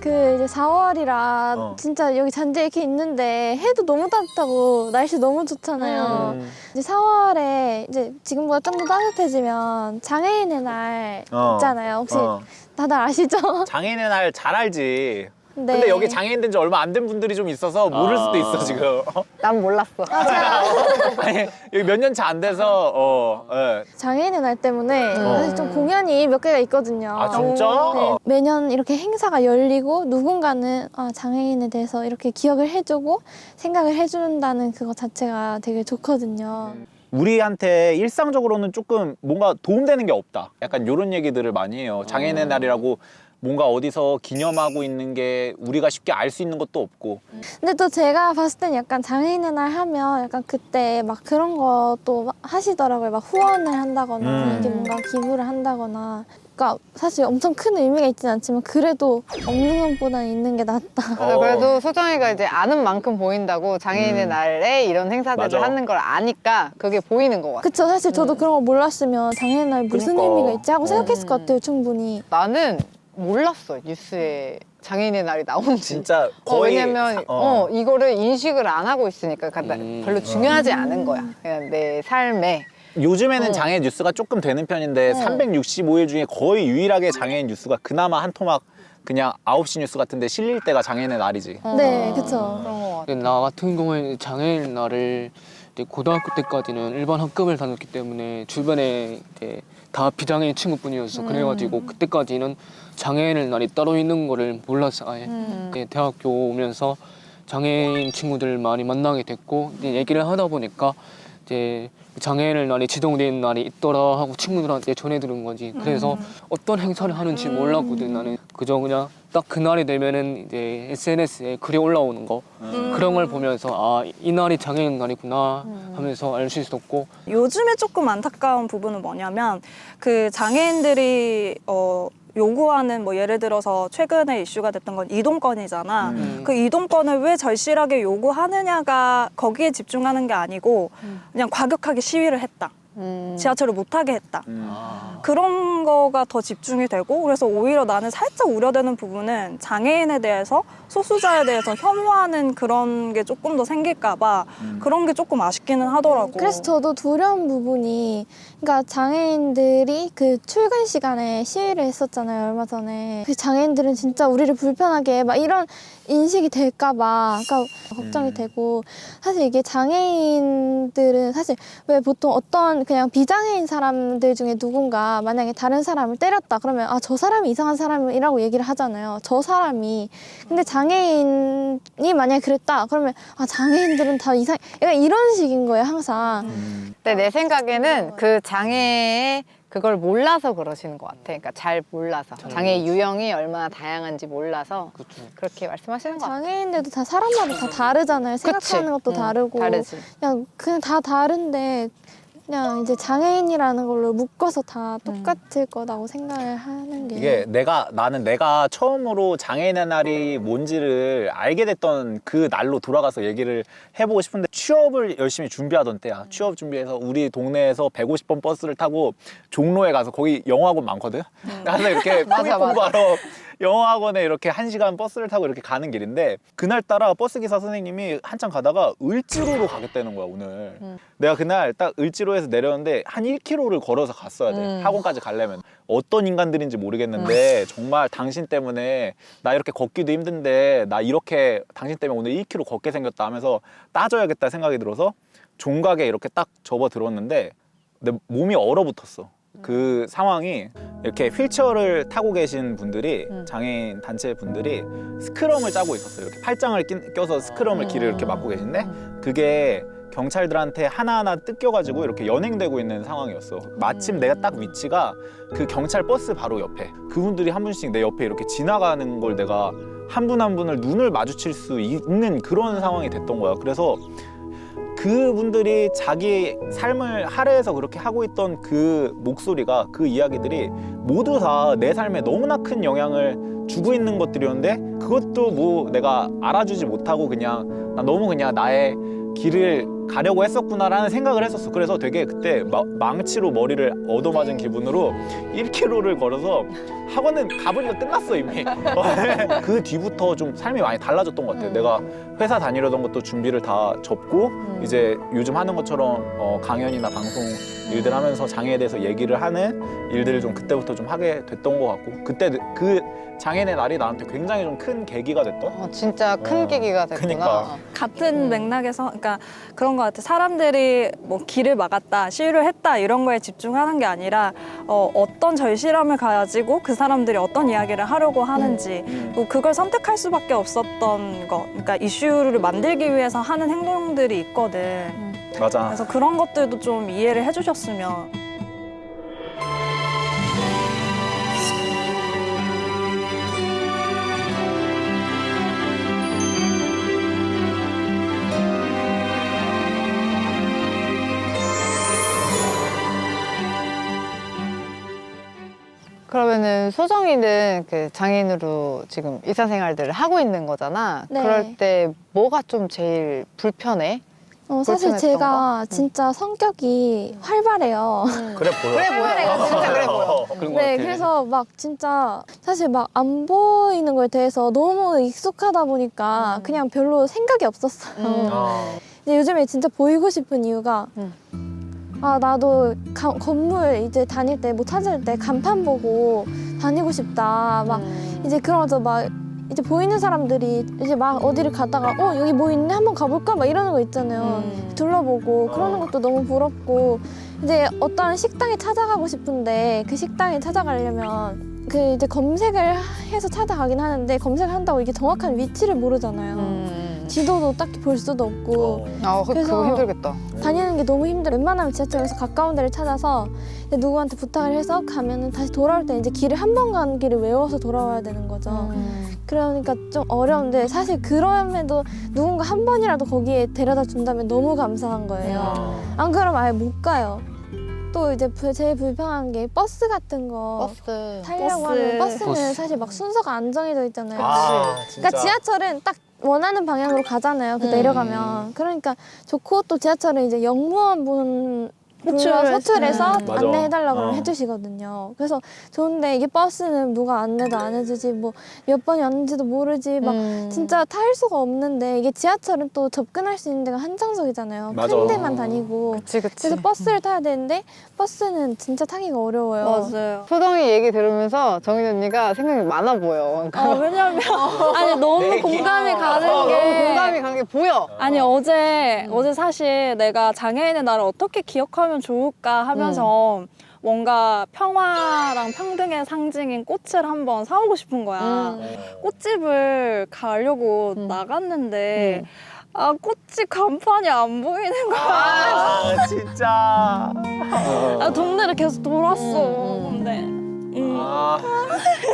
그 이제 4월이라 어. 진짜 여기 잔디 이렇게 있는데 해도 너무 따뜻하고 날씨 너무 좋잖아요. 음. 이제 4월에 이제 지금보다 좀 더 따뜻해지면 장애인의 날 어. 있잖아요. 혹시 어. 다들 아시죠? 장애인의 날 잘 알지. 네. 근데 여기 장애인 된 지 얼마 안 된 분들이 좀 있어서 모를 수도 있어 아. 지금. 난 몰랐어. 아니 여기 몇 년 차 안 돼서 어. 예. 장애인의 날 때문에 사실 좀 공연이 몇 개가 있거든요. 아 진짜? 네, 매년 이렇게 행사가 열리고 누군가는 아, 장애인에 대해서 이렇게 기억을 해주고 생각을 해준다는 그거 자체가 되게 좋거든요. 우리한테 일상적으로는 조금 뭔가 도움되는 게 없다. 약간 이런 얘기들을 많이 해요. 장애인의 날이라고 뭔가 어디서 기념하고 있는 게 우리가 쉽게 알 수 있는 것도 없고. 근데 또 제가 봤을 땐 약간 장애인의 날 하면 약간 그때 막 그런 것도 하시더라고요. 막 후원을 한다거나 음. 이렇게 뭔가 기부를 한다거나. 그러니까 사실 엄청 큰 의미가 있진 않지만 그래도 없는 것보다는 있는 게 낫다. 맞아, 어. 그래도 소정이가 이제 아는 만큼 보인다고 장애인의 음. 날에 이런 행사들을 맞아. 하는 걸 아니까 그게 보이는 것 같아. 그쵸. 사실 저도 음. 그런 거 몰랐으면 장애인 날 무슨 그러니까. 의미가 있지 하고 생각했을 것 음. 같아요. 충분히. 나는 몰랐어 뉴스에 장애인의 날이 나온지. 진짜 어, 거의 왜냐면 사- 어. 이거를 인식을 안 하고 있으니까 그러니까 음. 별로 중요하지 않은 거야. 그냥 내 삶에. 요즘에는 어. 장애 뉴스가 조금 되는 편인데 어. 365일 중에 거의 유일하게 장애인 뉴스가 그나마 한 토막 그냥 9시 뉴스 같은데 실릴 때가 장애인의 날이지. 네, 어, 그쵸. 그런 거 같아. 나 같은 경우에는 장애인 날을 이제 고등학교 때까지는 일반 학급을 다녔기 때문에 주변에 이제 다 비장애인 친구뿐이었어. 음. 그래가지고 그때까지는 장애인 날이 따로 있는 거를 몰랐어 아예. 음. 이제 대학교 오면서 장애인 친구들 많이 만나게 됐고 이제 얘기를 하다 보니까 이제 장애인 날이 지정된 날이 있더라 하고 친구들한테 전해 들은 거지. 그래서 음. 어떤 행사를 하는지 몰랐거든 나는. 그저 그냥 딱 그날이 되면은 이제 SNS에 글이 올라오는 거 그런 걸 보면서 아 이 날이 장애인 날이구나 하면서 알 수 있었고 요즘에 조금 안타까운 부분은 뭐냐면 그 장애인들이 어 요구하는 뭐 예를 들어서 최근에 이슈가 됐던 건 이동권이잖아. 음. 그 이동권을 왜 절실하게 요구하느냐가 거기에 집중하는 게 아니고 그냥 과격하게 시위를 했다. 음. 지하철을 못 타게 했다. 음. 아, 그런 거가 더 집중이 되고 그래서 오히려 나는 살짝 우려되는 부분은 장애인에 대해서 소수자에 대해서 혐오하는 그런 게 조금 더 생길까 봐 음. 그런 게 조금 아쉽기는 하더라고. 그래서 저도 두려운 부분이 그러니까 장애인들이 그 출근 시간에 시위를 했었잖아요 얼마 전에 그 장애인들은 진짜 우리를 불편하게 해, 막 이런 인식이 될까봐 그러니까 걱정이 음. 되고 사실 이게 장애인들은 사실 왜 보통 어떤 그냥 비장애인 사람들 중에 누군가 만약에 다른 사람을 때렸다 그러면 아 저 사람이 이상한 사람이라고 얘기를 하잖아요 저 사람이 근데 장애인이 만약에 그랬다 그러면 아 장애인들은 다 이상 약간 이런 식인 거예요 항상 음. 근데 내 생각에는 그 장애의 그걸 몰라서 그러시는 것 같아. 그러니까 잘 몰라서 장애 유형이 얼마나 다양한지 몰라서. 그렇게 말씀하시는 것 같아. 장애인들도 다 사람마다 다 다르잖아요. 생각하는 것도 음, 다르고 다르지. 그냥 그냥 다 다른데 그냥 이제 장애인이라는 걸로 묶어서 다 똑같을 거라고 생각을 하는 게 이게 내가 나는 내가 처음으로 장애인의 날이 뭔지를 알게 됐던 그 날로 돌아가서 얘기를 해보고 싶은데 취업을 열심히 준비하던 때야. 취업 준비해서 우리 동네에서 150번 버스를 타고 종로에 가서 거기 영어학원 많거든. 가서 이렇게 맞아, 토익 공부하러 영어학원에 이렇게 한 시간 버스를 타고 이렇게 가는 길인데 그날따라 버스 기사 선생님이 한참 가다가 을지로로 가겠다는 거야 오늘. 음. 내가 그날 딱 을지로에서 내렸는데 한 1km를 걸어서 갔어야 돼. 음. 학원까지 가려면. 어떤 인간들인지 모르겠는데 정말 당신 때문에 나 이렇게 걷기도 힘든데 나 이렇게 당신 때문에 오늘 1km 걷게 생겼다 하면서 따져야겠다 생각이 들어서 종각에 이렇게 딱 접어 들었는데 내 몸이 얼어붙었어. 그 상황이 이렇게 휠체어를 타고 계신 분들이 음. 장애인 단체 분들이 스크럼을 짜고 있었어요. 이렇게 팔짱을 낀- 껴서 스크럼을 길을 이렇게 막고 계신데 그게 경찰들한테 하나하나 뜯겨가지고 이렇게 연행되고 있는 상황이었어. 마침 내가 딱 위치가 그 경찰 버스 바로 옆에 그분들이 한 분씩 내 옆에 이렇게 지나가는 걸 내가 한 분 한 분을 눈을 마주칠 수 있는 그런 상황이 됐던 거야. 그래서 그분들이 자기 삶을 할애해서 그렇게 하고 있던 그 목소리가 그 이야기들이 모두 다 내 삶에 너무나 큰 영향을 주고 있는 것들이었는데 그것도 뭐 내가 알아주지 못하고 그냥 나 너무 그냥 나의 길을 가려고 했었구나라는 생각을 했었어. 그래서 되게 그때 마- 망치로 머리를 얻어맞은 기분으로 1km를 걸어서 학원은 가보니까 끝났어 이미. 그 뒤부터 좀 삶이 많이 달라졌던 것 같아. 내가 회사 다니려던 것도 준비를 다 접고 이제 요즘 하는 것처럼 어, 강연이나 방송 일들 하면서 장애에 대해서 얘기를 하는 일들을 좀 그때부터 좀 하게 됐던 것 같고 그때 그 장애인의 날이 나한테 굉장히 좀 큰 계기가 됐던. 어, 진짜 큰 어, 계기가 됐구나. 그니까. 같은 맥락에서 그러니까 그런 것 같아. 사람들이 뭐 길을 막았다, 시위를 했다 이런 거에 집중하는 게 아니라 어, 어떤 절실함을 가지고 그 사람들이 어떤 이야기를 하려고 하는지 뭐 그걸 선택할 수밖에 없었던 거. 그러니까 이슈를 만들기 위해서 하는 행동들이 있거든. 맞아. 그래서 그런 것들도 좀 이해를 해주셨으면. 그러면은 소정이는 그 장애인으로 지금 일상생활들을 하고 있는 거잖아. 네. 그럴 때 뭐가 좀 제일 불편해? 어, 사실 제가 거? 진짜 성격이 활발해요. 그래 보여. 그래 보여. 진짜 그래 보여. 그런 것 네, 같아. 그래서 막 진짜 사실 막 안 보이는 거에 대해서 너무 익숙하다 보니까 그냥 별로 생각이 없었어요. 음. 아. 근데 요즘에 진짜 보이고 싶은 이유가 음. 아 나도 가- 건물 이제 다닐 때뭐 찾을 때 간판 보고 다니고 싶다 막 음. 이제 그러면서 막 이제 보이는 사람들이 이제 막 어디를 가다가 어 여기 뭐 있네? 한번 가볼까? 막 이러는 거 있잖아요. 음. 둘러보고 그러는 것도 너무 부럽고. 이제 어떤 식당에 찾아가고 싶은데 그 식당에 찾아가려면 그 이제 검색을 해서 찾아가긴 하는데 검색을 한다고 이게 정확한 위치를 모르잖아요. 음. 지도도 딱히 볼 수도 없고 아, 그- 그래서- 그거 힘들겠다. 다니는 게 너무 힘들어. 웬만하면 지하철에서 가까운 데를 찾아서 이제 누구한테 부탁을 해서 가면은 다시 돌아올 때 이제 길을 한번 가는 길을 외워서 돌아와야 되는 거죠. 음. 그러니까 좀 어려운데 사실 그럼에도 누군가 한 번이라도 거기에 데려다 준다면 너무 감사한 거예요. 안 그러면 아예 못 가요. 또 이제 불- 제일 불편한 게 버스 같은 거 버스. 타려고 버스. 하면 버스는 버스. 사실 막 순서가 안 정해져 있잖아요. 아, 진짜. 그러니까 지하철은 딱 원하는 방향으로 가잖아요. 그 음. 내려가면. 그러니까 좋고 또 지하철은 이제 영무원 분 불러 호출을 호출해서 음. 맞아. 안내해달라고 어. 해주시거든요. 그래서 좋은데 이게 버스는 누가 안내도 안 해주지 뭐 몇 번이 왔는지도 모르지 막 음. 진짜 탈 수가 없는데 이게 지하철은 또 접근할 수 있는 데가 한정적이잖아요. 맞아. 큰 데만 다니고. 그치, 그치. 그래서 버스를 타야 되는데 버스는 진짜 타기가 어려워요. 맞아요. 소정이 얘기 들으면서 정인 언니가 생각이 많아 보여. 그러니까 어, 왜냐면 아니 너무 공감이 가는 어, 게 너무 공감이 가는 게 보여. 아니 어제 어제 사실 내가 장애인의 날을 어떻게 기억하면 좋을까 하면서 뭔가 평화랑 평등의 상징인 꽃을 한번 사오고 싶은 거야. 음. 꽃집을 가려고 음. 나갔는데 음. 아 꽃집 간판이 안 보이는 거야. 아, 진짜. 아, 동네를 계속 돌았어. 음, 음. 근데 음. 아,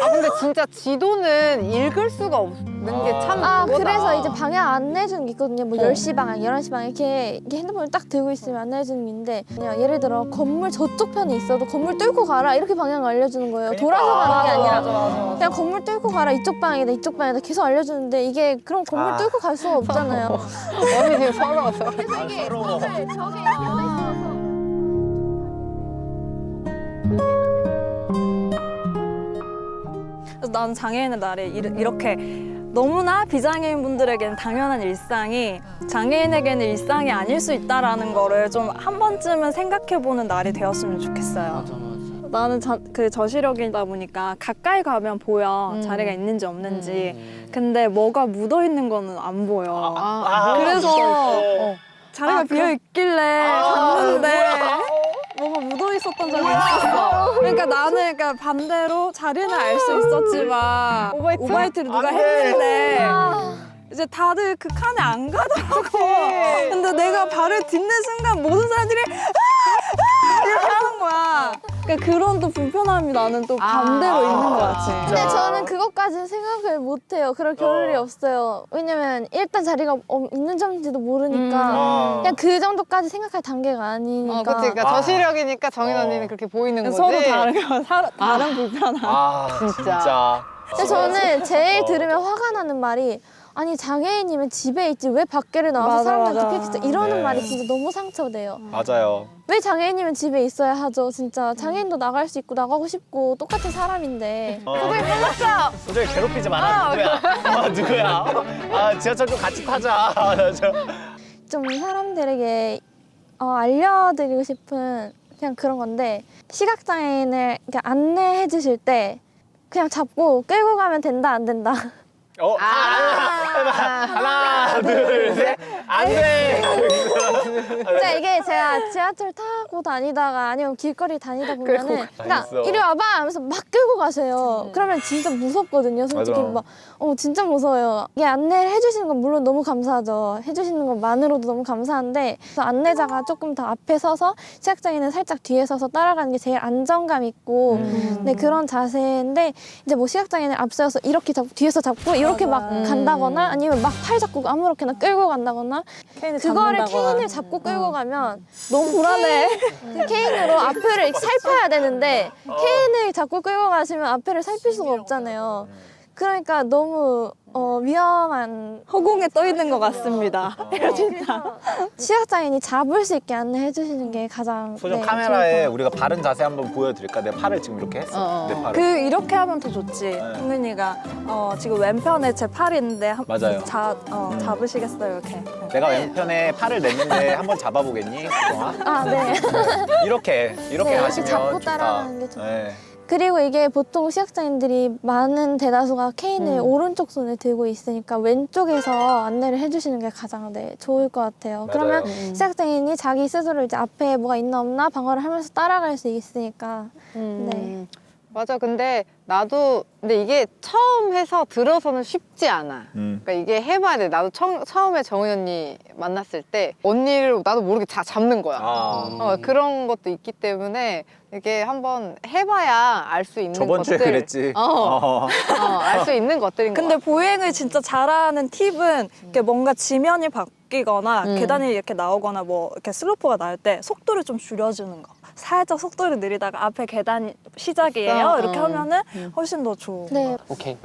아 근데 진짜 지도는 읽을 수가 없는 게 참 아. 그래서 이제 방향 안내해 주는 게 있거든요. 뭐 어. 10시 방향, 11시 방향 이렇게, 이렇게 핸드폰을 딱 들고 있으면 안내해 주는 게 있는데 그냥 예를 들어 건물 저쪽 편에 있어도 건물 뚫고 가라 이렇게 방향을 알려주는 거예요. 돌아서 가는 게 아니라 맞아, 맞아, 맞아. 그냥 건물 뚫고 가라 이쪽 방향이다 이쪽 방향이다 계속 알려주는데 이게 그럼 건물 아. 뚫고 갈 수가 없잖아요. 언니 지금 서러워서. 그래서 이게 서러워. 저게 그래서 난 장애인의 날에 이- 이렇게 너무나 비장애인 분들에게는 당연한 일상이 장애인에게는 일상이 아닐 수 있다라는 거를 좀 한 번쯤은 생각해보는 날이 되었으면 좋겠어요. 맞아 맞아. 나는 자, 그 저시력이다 보니까 가까이 가면 보여 음. 자리가 있는지 없는지. 음. 근데 뭐가 묻어 있는 거는 안 보여. 아, 그래서 어. 자리가 아, 비어 있길래 갔는데 뭐가 묻어 있었던 적이 있었어. 그러니까 나는 그러니까 반대로 자리는 알 수 있었지만 오바이트? 오바이트를 누가 안 돼. 했는데 아, 이제 다들 그 칸에 안 가더라고. 근데 내가 발을 딛는 순간 모든 사람들이 아! 아! 이렇게 하는 거야. 그러니까 그런 또 불편함이 나는 또 반대로 아, 있는 것 같아. 근데 저는 그것까지는 생각을 못 해요. 그럴 겨를이 어. 없어요. 왜냐면 일단 자리가 어- 있는지 없는지도 모르니까 아. 그냥 그 정도까지 생각할 단계가 아니니까. 어, 그치. 그러니까 아. 저시력이니까 정인 어. 언니는 그렇게 보이는 거지. 서로 다른 거, 사- 다른 불편함. 아, 진짜. 진짜. 근데 저는 제일 어. 들으면 화가 나는 말이 아니 장애인이면 집에 있지 왜 밖에를 나와서 맞아, 사람들한테 맞아. 팩트 이러는 네. 말이 진짜 너무 상처돼요. 맞아요. 왜 장애인이면 집에 있어야 하죠? 진짜 장애인도 나갈 수 있고 나가고 싶고 똑같은 사람인데 어. 소장이 빨랐어. 소정이 괴롭히지 마라 누구야? 아, 누구야? 아 지하철 좀 같이 타자. 아, 저- 좀 사람들에게 어, 알려드리고 싶은 그냥 그런 건데 시각장애인을 이렇게 안내해 주실 때 그냥 잡고 끌고 가면 된다 안 된다 어, 아. 하나, 하나, 둘, 셋, 안 돼. 진짜 이게 제가 지하철 타고 다니다가 아니면 길거리 다니다 보면은 그러니까. 이리 와봐 하면서 막 끌고 가세요. 그러면 진짜 무섭거든요 솔직히 맞아. 막. 어, 진짜 무서워요. 이게 안내를 해주시는 건 물론 너무 감사하죠. 해주시는 것만으로도 너무 감사한데 그래서 안내자가 조금 더 앞에 서서 시각장애는 살짝 뒤에 서서 따라가는 게 제일 안정감 있고 네 그런 자세인데 이제 뭐 시각장애는 앞서서 이렇게 잡고 뒤에서 잡고 이렇게 막 간다거나 아니면 막 팔 잡고 아무렇게나 끌고 간다거나 케인을 그거를 잡는다거나. 케인을 잡고 끌고 가면 너무 불안해. 그 케인으로 앞을 이렇게 살펴야 되는데 케인을 잡고 끌고 가시면 앞에를 살필 수가 없잖아요. 그러니까 너무 어, 위험한 허공에 떠 있는 것 같습니다. 시각장애인이 잡을 수 있게 안내해 주시는 게 가장 소정 네, 카메라에 좋을 것 우리가 바른 자세 한번 보여드릴까? 내 팔을 지금 이렇게 했어. 어, 어. 내 팔을. 그 이렇게 하면 더 좋지. 흥민이가 어, 지금 왼편에 제 팔인데 한, 맞아요. 자, 어, 음. 잡으시겠어요 이렇게. 내가 왼편에 팔을 냈는데 한번 잡아보겠니, 소정아? 아, 네. 이렇게 이렇게 네, 하시면 잡고 좋다. 따라가는 게 좋- 네. 그리고 이게 보통 시각장애인들이 많은 대다수가 케인을 오른쪽 손에 들고 있으니까 왼쪽에서 안내를 해주시는 게 가장 네, 좋을 것 같아요. 그러면 맞아요. 시각장애인이 자기 스스로 이제 앞에 뭐가 있나 없나 방어를 하면서 따라갈 수 있으니까 음. 네. 맞아. 근데 나도 근데 이게 처음 해서 들어서는 쉽지 않아. 음. 그러니까 이게 해봐야 돼. 나도 처, 처음에 정은 언니 만났을 때 언니를 나도 모르게 다 잡는 거야. 아. 어, 그런 것도 있기 때문에 이게 한번 해봐야 알 수 있는 저번 주에 것들. 그랬지. 어, 어. 알 수 있는 것들인 근데 거 보행을 진짜 잘하는 팁은 이렇게 뭔가 지면이 바뀌거나 음. 계단이 이렇게 나오거나 뭐 이렇게 슬로프가 나올 때 속도를 좀 줄여주는 거. 살짝 속도를 느리다가 앞에 계단 시작이에요. 어, 이렇게 어. 하면은 훨씬 더 좋은 네. 오케이.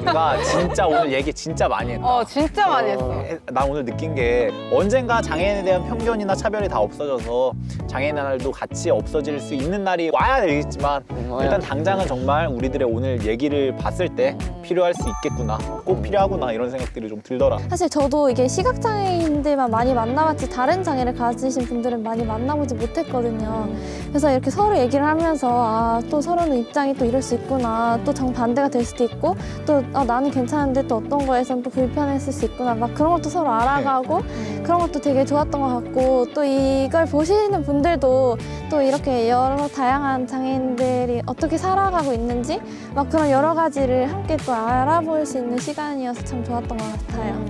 우리가 진짜 오늘 얘기 진짜 많이 했다. 어, 진짜 많이 했어. 해- 나 오늘 느낀 게 언젠가 장애인에 대한 편견이나 차별이 다 없어져서 장애인의 날도 같이 없어질 수 있는 날이 와야 되겠지만 음, 와야 일단 돼. 당장은 정말 우리들의 오늘 얘기를 봤을 때 필요할 수 있겠구나 꼭 필요하구나 이런 생각들이 좀 들더라 사실 저도 이게 시각장애인들만 많이 만나봤지 다른 장애를 가지신 분들은 많이 만나보지 못했거든요. 그래서 이렇게 서로 얘기를 하면서 아, 또 서로는 입장이 또 이럴 수 있구나. 또 정반대가 될 수도 있고 또 아, 나는 괜찮은데 또 어떤 거에선 또 불편했을 수 있구나. 막 그런 것도 서로 알아가고 그런 것도 되게 좋았던 것 같고 또 이걸 보시는 분들도 또 이렇게 여러 다양한 장애인들이 어떻게 살아가고 있는지 막 그런 여러 가지를 함께 또 알아볼 수 있는 시간이어서 참 좋았던 것 같아요.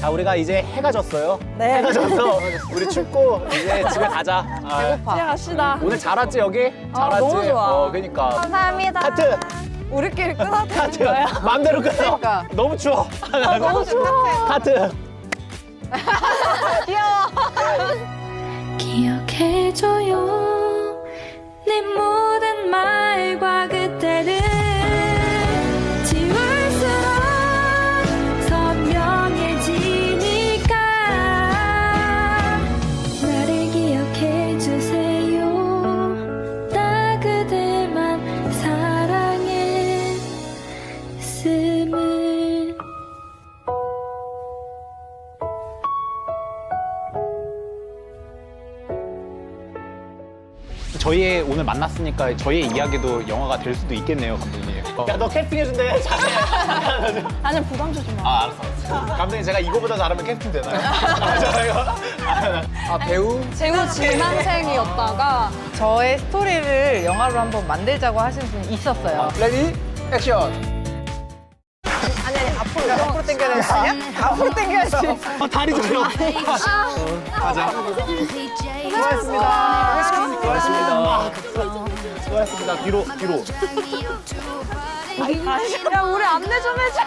자 우리가 이제 해가 졌어요 네. 해가 져서 우리 춥고 이제 집에 가자 아, 배고파. 시작합시다. 오늘 잘 왔지 여기? 잘 아, 왔지? 너무 좋아. 어 그니까 감사합니다. 하트 우리끼리 끊어도 되는 거야? 마음대로 끊어 그러니까. 너무 추워 너무 좋아. 하트 저희 오늘 만났으니까 저희의 이야기도 영화가 될 수도 있겠네요 감독님 야너 캐스팅해준대 잘해 아니 부담 주지 마. 아 알았어 알았어 감독님 제가 이거보다 잘하면 캐스팅 되나요? 아, 저 이거 아 배우? 제우 지망생이었다가 저의 스토리를 영화로 한번 만들자고 하신 분이 있었어요. 레디 액션. 앞으로, 앞으로 당겨야 되는 거 아니야? 앞으로 당겨야지. 아, 다리 저려 가자 수고하셨습니다 수고하셨습니다 수고하셨습니다 뒤로 뒤로 야 우리 안내 좀 해줘.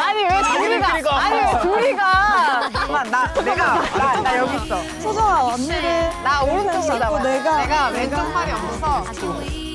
아니, 왜 둘이가, 아니, 왜 둘이가. 잠깐만, 나, 내가, 나, 나 여기 있어. 소정아 언니를 나 오른쪽으로 잡아. 내가- 내가 왼쪽 팔이 없어서.